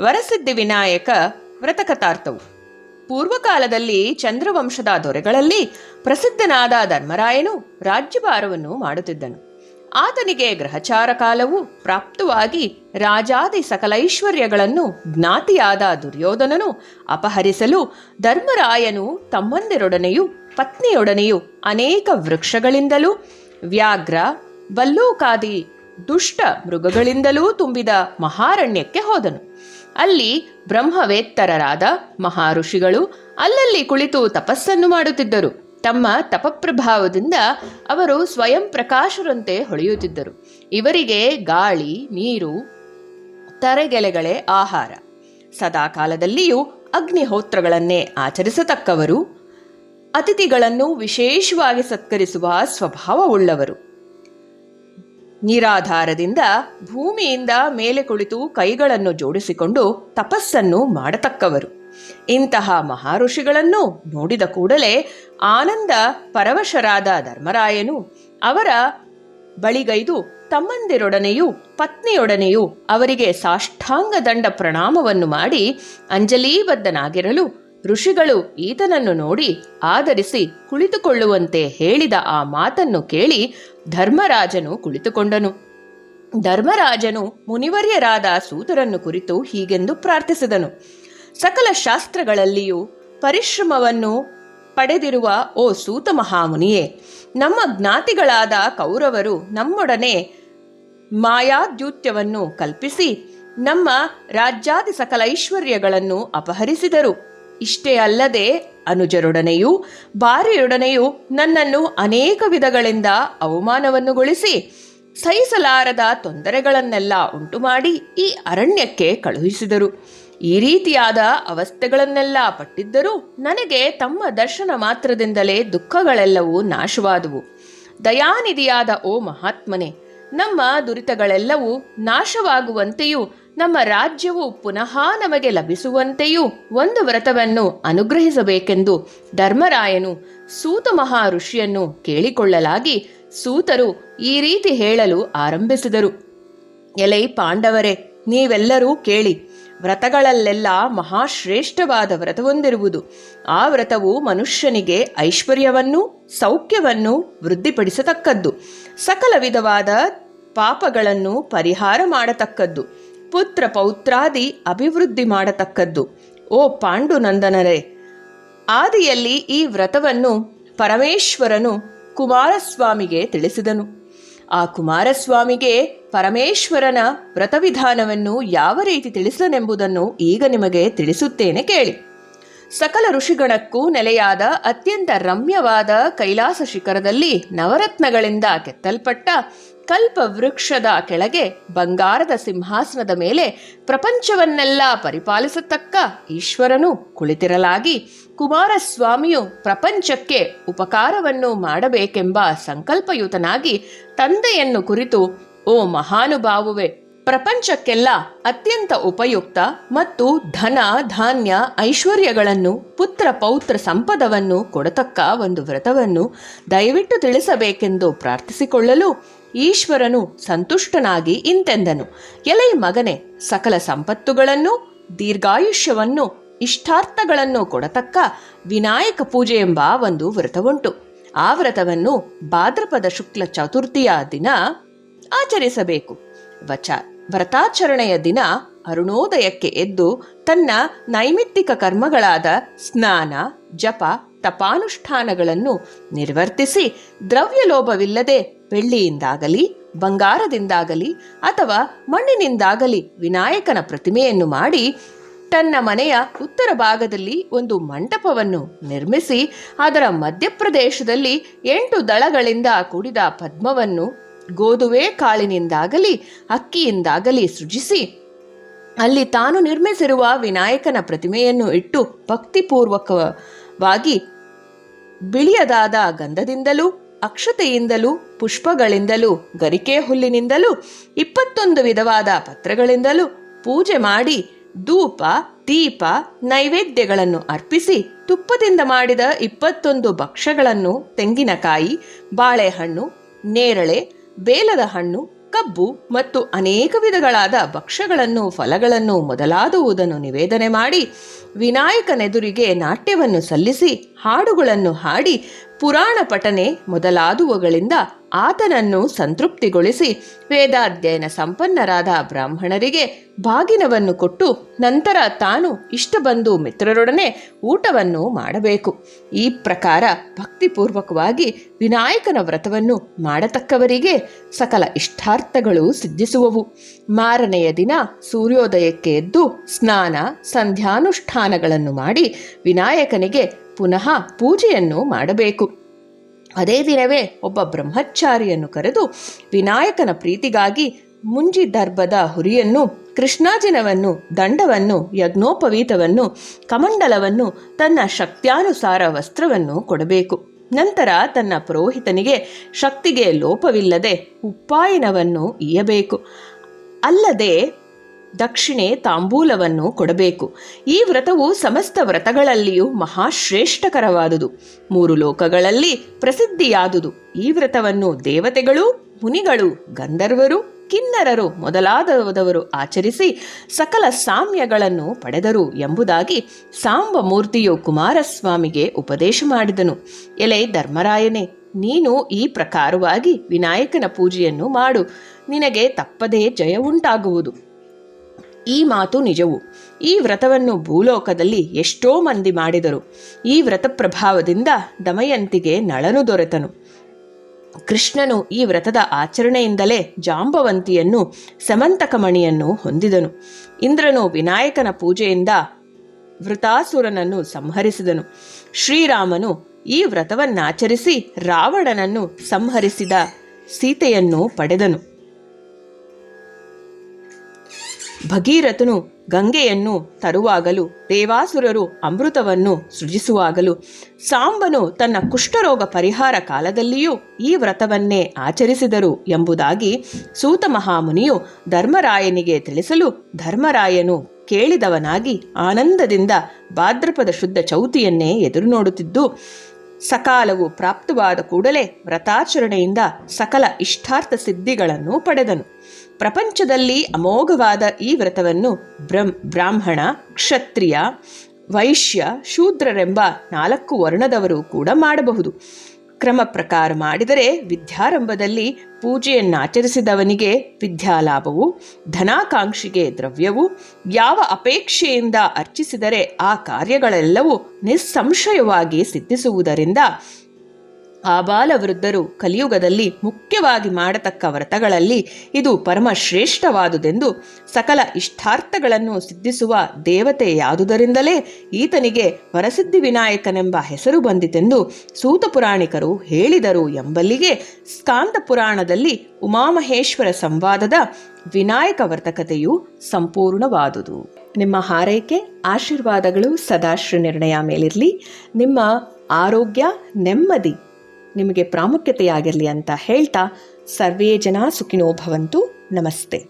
ವರಸಿದ್ಧಿ ವಿನಾಯಕ ವ್ರತಕಥಾರ್ಥವು. ಪೂರ್ವಕಾಲದಲ್ಲಿ ಚಂದ್ರವಂಶದ ದೊರೆಗಳಲ್ಲಿ ಪ್ರಸಿದ್ಧನಾದ ಧರ್ಮರಾಯನು ರಾಜ್ಯಭಾರವನ್ನು ಮಾಡುತ್ತಿದ್ದನು. ಆತನಿಗೆ ಗ್ರಹಚಾರ ಕಾಲವು ಪ್ರಾಪ್ತವಾಗಿ ರಾಜಾದಿ ಸಕಲೈಶ್ವರ್ಯಗಳನ್ನು ಜ್ಞಾತಿಯಾದ ದುರ್ಯೋಧನನು ಅಪಹರಿಸಲು ಧರ್ಮರಾಯನು ತಮ್ಮಂದಿರೊಡನೆಯೂ ಪತ್ನಿಯೊಡನೆಯೂ ಅನೇಕ ವೃಕ್ಷಗಳಿಂದಲೂ ವ್ಯಾಘ್ರ, ಬಲ್ಲೂಕಾದಿ ದುಷ್ಟ ಮೃಗಗಳಿಂದಲೂ ತುಂಬಿದ ಮಹಾರಣ್ಯಕ್ಕೆ ಹೋದನು. ಅಲ್ಲಿ ಬ್ರಹ್ಮವೇತ್ತರರಾದ ಮಹಾಋಷಿಗಳು ಅಲ್ಲಲ್ಲಿ ಕುಳಿತು ತಪಸ್ಸನ್ನು ಮಾಡುತ್ತಿದ್ದರು. ತಮ್ಮ ತಪಪ್ರಭಾವದಿಂದ ಅವರು ಸ್ವಯಂ ಪ್ರಕಾಶರಂತೆ ಹೊಳೆಯುತ್ತಿದ್ದರು. ಇವರಿಗೆ ಗಾಳಿ, ನೀರು, ತರೆಗೆಲೆಗಳೇ ಆಹಾರ. ಸದಾಕಾಲದಲ್ಲಿಯೂ ಅಗ್ನಿಹೋತ್ರಗಳನ್ನೇ ಆಚರಿಸತಕ್ಕವರು, ಅತಿಥಿಗಳನ್ನು ವಿಶೇಷವಾಗಿ ಸತ್ಕರಿಸುವ ಸ್ವಭಾವವುಳ್ಳವರು. ನಿರಾಧಾರದಿಂದ ಭೂಮಿಯಿಂದ ಮೇಲೆ ಕುಳಿತು ಕೈಗಳನ್ನು ಜೋಡಿಸಿಕೊಂಡು ತಪಸ್ಸನ್ನು ಮಾಡತಕ್ಕವರು. ಇಂತಹ ಮಹಾಋಷಿಗಳನ್ನು ನೋಡಿದ ಕೂಡಲೇ ಆನಂದ ಪರವಶರಾದ ಧರ್ಮರಾಯನು ಅವರ ಬಳಿಗೈದು ತಮ್ಮಂದಿರೊಡನೆಯೂ ಪತ್ನಿಯೊಡನೆಯೂ ಅವರಿಗೆ ಸಾಷ್ಟಾಂಗ ದಂಡ ಪ್ರಣಾಮವನ್ನು ಮಾಡಿ ಅಂಜಲೀಬದ್ಧನಾಗಿರಲು ಋಷಿಗಳು ಈತನನ್ನು ನೋಡಿ ಆದರಿಸಿ ಕುಳಿತುಕೊಳ್ಳುವಂತೆ ಹೇಳಿದ ಆ ಮಾತನ್ನು ಕೇಳಿ ಧರ್ಮರಾಜನು ಕುಳಿತುಕೊಂಡನು. ಧರ್ಮರಾಜನು ಮುನಿವರ್ಯರಾದ ಸೂತರನ್ನು ಕುರಿತು ಹೀಗೆಂದು ಪ್ರಾರ್ಥಿಸಿದನು. ಸಕಲ ಶಾಸ್ತ್ರಗಳಲ್ಲಿಯೂ ಪರಿಶ್ರಮವನ್ನು ಪಡೆದಿರುವ ಓ ಸೂತ ಮಹಾಮುನಿಯೇ, ನಮ್ಮ ಜ್ಞಾತಿಗಳಾದ ಕೌರವರು ನಮ್ಮೊಡನೆ ಮಾಯಾದ್ಯೂತ್ಯವನ್ನು ಕಲ್ಪಿಸಿ ನಮ್ಮ ರಾಜ್ಯಾದಿ ಸಕಲ ಐಶ್ವರ್ಯಗಳನ್ನು ಅಪಹರಿಸಿದರು. ಇಷ್ಟೇ ಅಲ್ಲದೆ ಅನುಜರೊಡನೆಯೂ ಭಾರೆಯೊಡನೆಯೂ ನನ್ನನ್ನು ಅನೇಕ ವಿಧಗಳಿಂದ ಅವಮಾನವನ್ನುಗೊಳಿಸಿ ಸಹಿಸಲಾರದ ತೊಂದರೆಗಳನ್ನೆಲ್ಲ ಉಂಟುಮಾಡಿ ಈ ಅರಣ್ಯಕ್ಕೆ ಕಳುಹಿಸಿದರು. ಈ ರೀತಿಯಾದ ಅವಸ್ಥೆಗಳನ್ನೆಲ್ಲ ಪಟ್ಟಿದ್ದರೂ ನನಗೆ ತಮ್ಮ ದರ್ಶನ ಮಾತ್ರದಿಂದಲೇ ದುಃಖಗಳೆಲ್ಲವೂ ನಾಶವಾದುವು. ದಯಾನಿಧಿಯಾದ ಓ ಮಹಾತ್ಮನೆ, ನಮ್ಮ ದುರಿತಗಳೆಲ್ಲವೂ ನಾಶವಾಗುವಂತೆಯೂ ನಮ್ಮ ರಾಜ್ಯವು ಪುನಃ ನಮಗೆ ಲಭಿಸುವಂತೆಯೂ ಒಂದು ವ್ರತವನ್ನು ಅನುಗ್ರಹಿಸಬೇಕೆಂದು ಧರ್ಮರಾಯನು ಸೂತ ಮಹಾ ಋಷಿಯನ್ನು ಕೇಳಿಕೊಳ್ಳಲಾಗಿ ಸೂತರು ಈ ರೀತಿ ಹೇಳಲು ಆರಂಭಿಸಿದರು. ಎಲೈ ಪಾಂಡವರೇ, ನೀವೆಲ್ಲರೂ ಕೇಳಿ, ವ್ರತಗಳಲ್ಲೆಲ್ಲ ಮಹಾಶ್ರೇಷ್ಠವಾದ ವ್ರತವೊಂದಿರುವುದು ಆ ವ್ರತವು ಮನುಷ್ಯನಿಗೆ ಐಶ್ವರ್ಯವನ್ನು ಸೌಖ್ಯವನ್ನು ವೃದ್ಧಿಪಡಿಸತಕ್ಕದ್ದು. ಸಕಲ ವಿಧವಾದ ಪಾಪಗಳನ್ನು ಪರಿಹಾರ ಮಾಡತಕ್ಕದ್ದು. ಪುತ್ರ ಪೌತ್ರಾದಿ ಅಭಿವೃದ್ಧಿ ಮಾಡತಕ್ಕದ್ದು. ಓ ಪಾಂಡುನಂದನರೇ, ಆದಿಯಲ್ಲಿ ಈ ವ್ರತವನ್ನು ಪರಮೇಶ್ವರನು ಕುಮಾರಸ್ವಾಮಿಗೆ ತಿಳಿಸಿದನು. ಆ ಕುಮಾರಸ್ವಾಮಿಗೆ ಪರಮೇಶ್ವರನ ವ್ರತವಿಧಾನವನ್ನು ಯಾವ ರೀತಿ ತಿಳಿಸನೆಂಬುದನ್ನು ಈಗ ನಿಮಗೆ ತಿಳಿಸುತ್ತೇನೆ ಕೇಳಿ. ಸಕಲ ಋಷಿಗಣಕ್ಕೂ ನೆಲೆಯಾದ ಅತ್ಯಂತ ರಮ್ಯವಾದ ಕೈಲಾಸ ಶಿಖರದಲ್ಲಿ ನವರತ್ನಗಳಿಂದ ಕೆತ್ತಲ್ಪಟ್ಟ ಕಲ್ಪ ವೃಕ್ಷದ ಕೆಳಗೆ ಬಂಗಾರದ ಸಿಂಹಾಸನದ ಮೇಲೆ ಪ್ರಪಂಚವನ್ನೆಲ್ಲ ಪರಿಪಾಲಿಸತಕ್ಕ ಈಶ್ವರನು ಕುಳಿತಿರಲಾಗಿ ಕುಮಾರಸ್ವಾಮಿಯು ಪ್ರಪಂಚಕ್ಕೆ ಉಪಕಾರವನ್ನು ಮಾಡಬೇಕೆಂಬ ಸಂಕಲ್ಪಯುತನಾಗಿ ತಂದೆಯನ್ನು ಕುರಿತು, ಓ ಮಹಾನುಭಾವುವೆ ಪ್ರಪಂಚಕ್ಕೆಲ್ಲ ಅತ್ಯಂತ ಉಪಯುಕ್ತ ಮತ್ತು ಧನ, ಧಾನ್ಯ, ಐಶ್ವರ್ಯಗಳನ್ನು, ಪುತ್ರ ಪೌತ್ರ ಸಂಪದವನ್ನು ಕೊಡತಕ್ಕ ಒಂದು ವ್ರತವನ್ನು ದಯವಿಟ್ಟು ತಿಳಿಸಬೇಕೆಂದು ಪ್ರಾರ್ಥಿಸಿಕೊಳ್ಳಲು ಈಶ್ವರನು ಸಂತುಷ್ಟನಾಗಿ ಇಂತೆಂದನು. ಎಲೈ ಮಗನೆ, ಸಕಲ ಸಂಪತ್ತುಗಳನ್ನು, ದೀರ್ಘಾಯುಷ್ಯವನ್ನು, ಇಷ್ಟಾರ್ಥಗಳನ್ನು ಕೊಡತಕ್ಕ ವಿನಾಯಕ ಪೂಜೆ ಎಂಬ ಒಂದು ವ್ರತವುಂಟು. ಆ ವ್ರತವನ್ನು ಭಾದ್ರಪದ ಶುಕ್ಲ ಚತುರ್ಥಿಯ ದಿನ ಆಚರಿಸಬೇಕು. ವಚ ವ್ರತಾಚರಣೆಯ ದಿನ ಅರುಣೋದಯಕ್ಕೆ ಎದ್ದು ತನ್ನ ನೈಮಿತ್ತಿಕ ಕರ್ಮಗಳಾದ ಸ್ನಾನ, ಜಪ, ತಪಾನುಷ್ಠಾನಗಳನ್ನು ನಿರ್ವರ್ತಿಸಿ ದ್ರವ್ಯಲೋಭವಿಲ್ಲದೆ ಬೆಳ್ಳಿಯಿಂದಾಗಲಿ, ಬಂಗಾರದಿಂದಾಗಲಿ ಅಥವಾ ಮಣ್ಣಿನಿಂದಾಗಲಿ ವಿನಾಯಕನ ಪ್ರತಿಮೆಯನ್ನು ಮಾಡಿ ತನ್ನ ಮನೆಯ ಉತ್ತರ ಭಾಗದಲ್ಲಿ ಒಂದು ಮಂಟಪವನ್ನು ನಿರ್ಮಿಸಿ ಅದರ ಮಧ್ಯಪ್ರದೇಶದಲ್ಲಿ ಎಂಟು ದಳಗಳಿಂದ ಕೂಡಿದ ಪದ್ಮವನ್ನು ಗೋಧುವೆ ಕಾಳಿನಿಂದಾಗಲಿ ಅಕ್ಕಿಯಿಂದಾಗಲಿ ಸೃಜಿಸಿ. ಅಲ್ಲಿ ತಾನು ನಿರ್ಮಿಸಿರುವ ವಿನಾಯಕನ ಪ್ರತಿಮೆಯನ್ನು ಇಟ್ಟು ಭಕ್ತಿಪೂರ್ವಕವಾಗಿ ಬಿಳಿಯದಾದ ಗಂಧದಿಂದಲೂ, ಅಕ್ಷತೆಯಿಂದಲೂ, ಪುಷ್ಪಗಳಿಂದಲೂ, ಗರಿಕೆ ಹುಲ್ಲಿನಿಂದಲೂ, ಇಪ್ಪತ್ತೊಂದು ವಿಧವಾದ ಪತ್ರಗಳಿಂದಲೂ ಪೂಜೆ ಮಾಡಿ ಧೂಪ, ದೀಪ, ನೈವೇದ್ಯಗಳನ್ನು ಅರ್ಪಿಸಿ ತುಪ್ಪದಿಂದ ಮಾಡಿದ ಇಪ್ಪತ್ತೊಂದು ಭಕ್ಷ್ಯಗಳನ್ನು ತೆಂಗಿನಕಾಯಿ, ಬಾಳೆಹಣ್ಣು, ನೇರಳೆ ಬೇಲದ ಹಣ್ಣು ಕಬ್ಬು ಮತ್ತು ಅನೇಕ ವಿಧಗಳಾದ ಭಕ್ಷ್ಯಗಳನ್ನು ಫಲಗಳನ್ನು ಮೊದಲಾದುವುದನ್ನು ನಿವೇದನೆ ಮಾಡಿ ವಿನಾಯಕನೆದುರಿಗೆ ನಾಟ್ಯವನ್ನು ಸಲ್ಲಿಸಿ ಹಾಡುಗಳನ್ನು ಹಾಡಿ ಪುರಾಣ ಪಠನೆ ಮೊದಲಾದುವುಗಳಿಂದ ಆತನನ್ನು ಸಂತೃಪ್ತಿಗೊಳಿಸಿ ವೇದಾಧ್ಯಯನ ಸಂಪನ್ನರಾದ ಬ್ರಾಹ್ಮಣರಿಗೆ ಬಾಗಿನವನ್ನು ಕೊಟ್ಟು ನಂತರ ತಾನು ಇಷ್ಟ ಬಂದು ಮಿತ್ರರೊಡನೆ ಊಟವನ್ನು ಮಾಡಬೇಕು. ಈ ಪ್ರಕಾರ ಭಕ್ತಿಪೂರ್ವಕವಾಗಿ ವಿನಾಯಕನ ವ್ರತವನ್ನು ಮಾಡತಕ್ಕವರಿಗೆ ಸಕಲ ಇಷ್ಟಾರ್ಥಗಳು ಸಿದ್ಧಿಸುವವು. ಮಾರನೆಯ ದಿನ ಸೂರ್ಯೋದಯಕ್ಕೆ ಎದ್ದು ಸ್ನಾನ, ಸಂಧ್ಯಾನುಷ್ಠಾನಗಳನ್ನು ಮಾಡಿ ವಿನಾಯಕನಿಗೆ ಪುನಃ ಪೂಜೆಯನ್ನು ಮಾಡಬೇಕು. ಅದೇ ದಿನವೇ ಒಬ್ಬ ಬ್ರಹ್ಮಚಾರಿಯನ್ನು ಕರೆದು ವಿನಾಯಕನ ಪ್ರೀತಿಗಾಗಿ ಮುಂಜಿ ದರ್ಭದ ಹುರಿಯನ್ನು, ಕೃಷ್ಣಾಜಿನವನ್ನು, ದಂಡವನ್ನು, ಯಜ್ಞೋಪವೀತವನ್ನು, ಕಮಂಡಲವನ್ನು, ತನ್ನ ಶಕ್ತ್ಯಾನುಸಾರ ವಸ್ತ್ರವನ್ನು ಕೊಡಬೇಕು. ನಂತರ ತನ್ನ ಪುರೋಹಿತನಿಗೆ ಶಕ್ತಿಗೆ ಲೋಪವಿಲ್ಲದೆ ಉಪ್ಪಾಯನವನ್ನು ಈಯಬೇಕು. ಅಲ್ಲದೆ ದಕ್ಷಿಣೆ ತಾಂಬೂಲವನ್ನು ಕೊಡಬೇಕು. ಈ ವ್ರತವು ಸಮಸ್ತ ವ್ರತಗಳಲ್ಲಿಯೂ ಮಹಾಶ್ರೇಷ್ಠಕರವಾದುದು. ಮೂರು ಲೋಕಗಳಲ್ಲಿ ಪ್ರಸಿದ್ಧಿಯಾದುದು. ಈ ವ್ರತವನ್ನು ದೇವತೆಗಳು, ಮುನಿಗಳು, ಗಂಧರ್ವರು, ಕಿನ್ನರರು ಮೊದಲಾದವರು ಆಚರಿಸಿ ಸಕಲ ಸಾಮ್ಯಗಳನ್ನು ಪಡೆದರು ಎಂಬುದಾಗಿ ಸಾಂಬ ಮೂರ್ತಿಯು ಕುಮಾರಸ್ವಾಮಿಗೆ ಉಪದೇಶ ಮಾಡಿದನು. ಎಲೆ ಧರ್ಮರಾಯನೇ, ನೀನು ಈ ಪ್ರಕಾರವಾಗಿ ವಿನಾಯಕನ ಪೂಜೆಯನ್ನು ಮಾಡು. ನಿನಗೆ ತಪ್ಪದೇ ಜಯ ಉಂಟಾಗುವುದು. ಈ ಮಾತು ನಿಜವು. ಈ ವ್ರತವನ್ನು ಭೂಲೋಕದಲ್ಲಿ ಎಷ್ಟೋ ಮಂದಿ ಮಾಡಿದರು. ಈ ವ್ರತ ಪ್ರಭಾವದಿಂದ ದಮಯಂತಿಗೆ ನಳನು ದೊರೆತನು. ಕೃಷ್ಣನು ಈ ವ್ರತದ ಆಚರಣೆಯಿಂದಲೇ ಜಾಂಬವಂತಿಯನ್ನು, ಸಮಂತಕಮಣಿಯನ್ನು ಹೊಂದಿದನು. ಇಂದ್ರನು ವಿನಾಯಕನ ಪೂಜೆಯಿಂದ ವೃತಾಸುರನನ್ನು ಸಂಹರಿಸಿದನು. ಶ್ರೀರಾಮನು ಈ ವ್ರತವನ್ನಾಚರಿಸಿ ರಾವಣನನ್ನು ಸಂಹರಿಸಿದ ಸೀತೆಯನ್ನು ಪಡೆದನು. ಭಗೀರಥನು ಗಂಗೆಯನ್ನು ತರುವಾಗಲೂ ದೇವಾಸುರರು ಅಮೃತವನ್ನು ಸೃಜಿಸುವಾಗಲೂ ಸಾಂಬನು ತನ್ನ ಕುಷ್ಠರೋಗ ಪರಿಹಾರ ಕಾಲದಲ್ಲಿಯೂ ಈ ವ್ರತವನ್ನೇ ಆಚರಿಸಿದರು ಎಂಬುದಾಗಿ ಸೂತ ಮಹಾಮುನಿಯು ಧರ್ಮರಾಯನಿಗೆ ತಿಳಿಸಲು ಧರ್ಮರಾಯನು ಕೇಳಿದವನಾಗಿ ಆನಂದದಿಂದ ಭಾದ್ರಪದ ಶುದ್ಧ ಚೌತಿಯನ್ನೇ ಎದುರು ನೋಡುತ್ತಿದ್ದು ಸಕಾಲವು ಪ್ರಾಪ್ತವಾದ ಕೂಡಲೇ ವ್ರತಾಚರಣೆಯಿಂದ ಸಕಲ ಇಷ್ಟಾರ್ಥ ಸಿದ್ಧಿಗಳನ್ನು ಪಡೆದನು. ಪ್ರಪಂಚದಲ್ಲಿ ಅಮೋಘವಾದ ಈ ವ್ರತವನ್ನು ಬ್ರಹ್ಮ ಬ್ರಾಹ್ಮಣ, ಕ್ಷತ್ರಿಯ, ವೈಶ್ಯ, ಶೂದ್ರರೆಂಬ ನಾಲ್ಕು ವರ್ಣದವರು ಕೂಡ ಮಾಡಬಹುದು. ಕ್ರಮ ಪ್ರಕಾರ ಮಾಡಿದರೆ ವಿದ್ಯಾರಂಭದಲ್ಲಿ ಪೂಜೆಯನ್ನಾಚರಿಸಿದವನಿಗೆ ವಿದ್ಯಾಲಾಭವು, ಧನಾಕಾಂಕ್ಷಿಗೆ ದ್ರವ್ಯವು, ಯಾವ ಅಪೇಕ್ಷೆಯಿಂದ ಅರ್ಚಿಸಿದರೆ ಆ ಕಾರ್ಯಗಳೆಲ್ಲವೂ ನಿಸ್ಸಂಶಯವಾಗಿ ಸಿದ್ಧಿಸುವುದರಿಂದ ಆಬಾಲ ವೃದ್ಧರು ಕಲಿಯುಗದಲ್ಲಿ ಮುಖ್ಯವಾಗಿ ಮಾಡತಕ್ಕ ವ್ರತಗಳಲ್ಲಿ ಇದು ಪರಮಶ್ರೇಷ್ಠವಾದುದೆಂದು ಸಕಲ ಇಷ್ಟಾರ್ಥಗಳನ್ನು ಸಿದ್ಧಿಸುವ ದೇವತೆ ಯಾದುದರಿಂದಲೇ ಈತನಿಗೆ ವರಸಿದ್ಧಿ ವಿನಾಯಕನೆಂಬ ಹೆಸರು ಬಂದಿತೆಂದು ಸೂತ ಪುರಾಣಿಕರು ಹೇಳಿದರು ಎಂಬಲ್ಲಿಗೆ ಸ್ಕಾಂದ ಪುರಾಣದಲ್ಲಿ ಉಮಾಮಹೇಶ್ವರ ಸಂವಾದದ ವಿನಾಯಕ ವರ್ತಕತೆಯು ಸಂಪೂರ್ಣವಾದುದು. ನಿಮ್ಮ ಹಾರೈಕೆ, ಆಶೀರ್ವಾದಗಳು ಸದಾಶ್ರ ನಿರ್ಣಯ ಮೇಲಿರಲಿ. ನಿಮ್ಮ ಆರೋಗ್ಯ ನೆಮ್ಮದಿ. ನಿಮಗೆ ಪ್ರಾಮುಖ್ಯತೆಯಾಗಿರಲಿ ಅಂತ ಹೇಳ್ತಾ ಸರ್ವೇ ಜನ ಸುಖಿನೋ ಭವಂತು ನಮಸ್ತೆ.